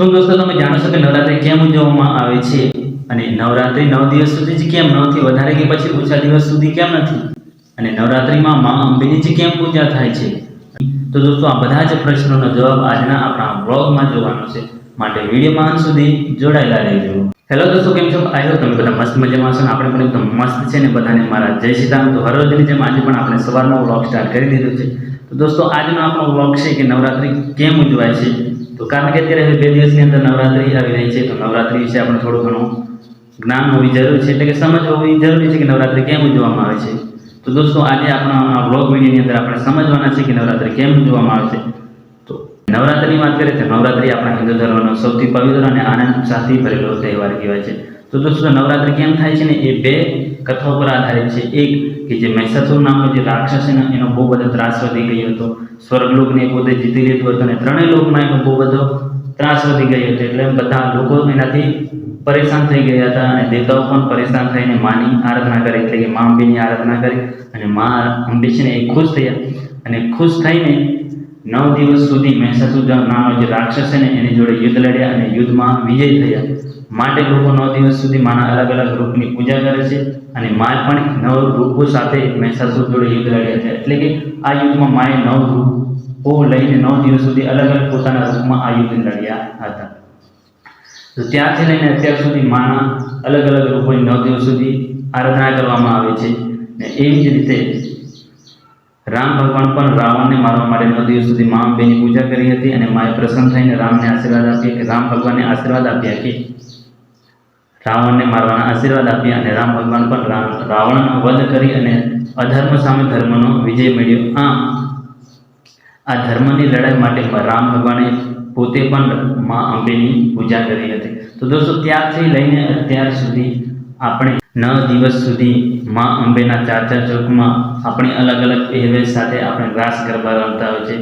તો દોસ્તો, તમે જાણો છો કે નવરાત્રી કેમ ઉજવવામાં આવે છે? અને નવરાત્રી નવ દિવસ સુધી જ કેમ નવથી વધારે કે પછી ઓછા દિવસ સુધી કેમ નથી? અને નવરાત્રીમાં મા અંબેની જ કેમ પૂજા થાય છે? તો દોસ્તો, આ બધા જ પ્રશ્નોનો જવાબ આજના આપણા બ્લોગમાં જોવાનો છે. માટે વિડીયોમાં અંત સુધી જોડાયેલા રહેજો. હેલો દોસ્તો, કેમ છો? આવ્યો તમે બધા મસ્ત મજામાં છો આપણે પણ એકદમ મસ્ત છે ને બધાને મારા જય શ્રી રામ. તો હરરોજની જેમ આજે પણ આપણે સવારનો વ્લોગ સ્ટાર્ટ કરી દીધો છે. તો દોસ્તો, આજનો આપણો વ્લોગ છે કે નવરાત્રી કેમ ઉજવાય છે? તો કારણ કે અત્યારે બે દિવસની અંદર નવરાત્રી આવી રહી છે, તો નવરાત્રી વિશે આપણે થોડું ઘણું જ્ઞાન હોવી જરૂરી છે, એટલે કે સમજ હોવી જરૂરી છે કે નવરાત્રી કેમ ઉજવવામાં આવે છે. તો દોસ્તો, આજે આપણા બ્લોગ વિડીયોની અંદર આપણે સમજવાના છે કે નવરાત્રી કેમ ઉજવવામાં આવે છે. નવરાત્રિની વાત કરીએ તો નવરાત્રિ આપણા હિન્દુ ધર્મનો સૌથી પવિત્ર અને આનંદ સાથે ભરેલો તહેવાર કહેવાય છે. તો દોસ્તો, નવરાત્રિ કેમ થાય છે ને? એ બે કથાઓ પર આધારિત છે. એક, કે જે મહેસાસુર નામનો જે રાક્ષસ છે ને, એનો બહુ બધો ત્રાસ વધી ગયો હતો. સ્વર્ગલોકને પોતે જીતી લીધું હતું અને ત્રણેય લોકમાં એનો બહુ બધો ત્રાસ વધી ગયો હતો. એટલે બધા લોકો એનાથી પરેશાન થઈ ગયા હતા અને દેવતાઓ પણ પરેશાન થઈને માની આરાધના કરી. એટલે કે મા અંબેની આરાધના કરી અને મા અંબે છે ને એ ખુશ થયા. અને ખુશ થઈને નવ દિવસ સુધી મહેસાસુર નામનો જે રાક્ષસ છે ને, એની જોડે યુદ્ધ લડ્યા અને યુદ્ધમાં વિજય થયા. માટે લોકો નવ દિવસ સુધી માના અલગ અલગ રૂપની પૂજા કરે છે અને મા પણ નવ રૂપો સાથે મહેસાસુર જોડે યુદ્ધ લડ્યા છે એટલે કે આ યુદ્ધમાં માએ નવ રૂપો લઈને નવ દિવસ સુધી અલગ અલગ પોતાના રૂપમાં આ યુદ્ધ લડ્યા હતા. તો ત્યારથી લઈને અત્યાર સુધી માના અલગ અલગ રૂપોની નવ દિવસ સુધી આરાધના કરવામાં આવે છે ને એવી જ રીતે રામ ભગવાન પણ રાવણને મારવા માટે નવ દિવસ સુધી મા અંબેની પૂજા કરી હતી અને માએ પ્રસન્ન થઈને રામને આશીર્વાદ આપ્યા કે રામ ભગવાનને આશીર્વાદ આપ્યા કે રાવણને મારવાના આશીર્વાદ આપ્યા અને રામ ભગવાન પણ રામ રાવણનો વધ કરી અને અધર્મ સામે ધર્મનો વિજય મેળવ્યો. આમ, આ ધર્મની લડાઈ માટે રામ ભગવાને પોતે પણ મા અંબેની પૂજા કરી હતી. તો દોસ્તો, ત્યારથી લઈને અત્યાર સુધી આપણે નવ દિવસ સુધી મા અંબેના ચાર ચાર ચોકમાં આપણી અલગ અલગ પહેરવેશ સાથે આપણે રાસ ગરબા રમતા હોય છે.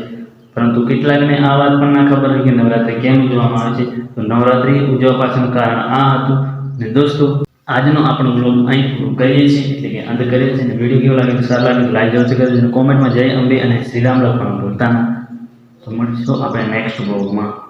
પરંતુ કેટલાકને આ વાત પણ ના ખબર હોય કે નવરાત્રિ કેમ ઉજવવામાં આવે છે. તો નવરાત્રિ ઉજવવા પાછળનું કારણ આ હતું. ને દોસ્તો, આજનો આપણો બ્લોગ અહીં પૂરું કરીએ છીએ. એટલે કે અંત કરીએ છીએ. અને વીડિયો કેવો લાગે તો સારું લાગે તો લાઈક જરૂર કરજો. કોમેન્ટમાં જય અંબે અને શ્રીરામ લખવાનું ભૂલતા ના. તો મળીશું આપણે નેક્સ્ટ બ્લોગમાં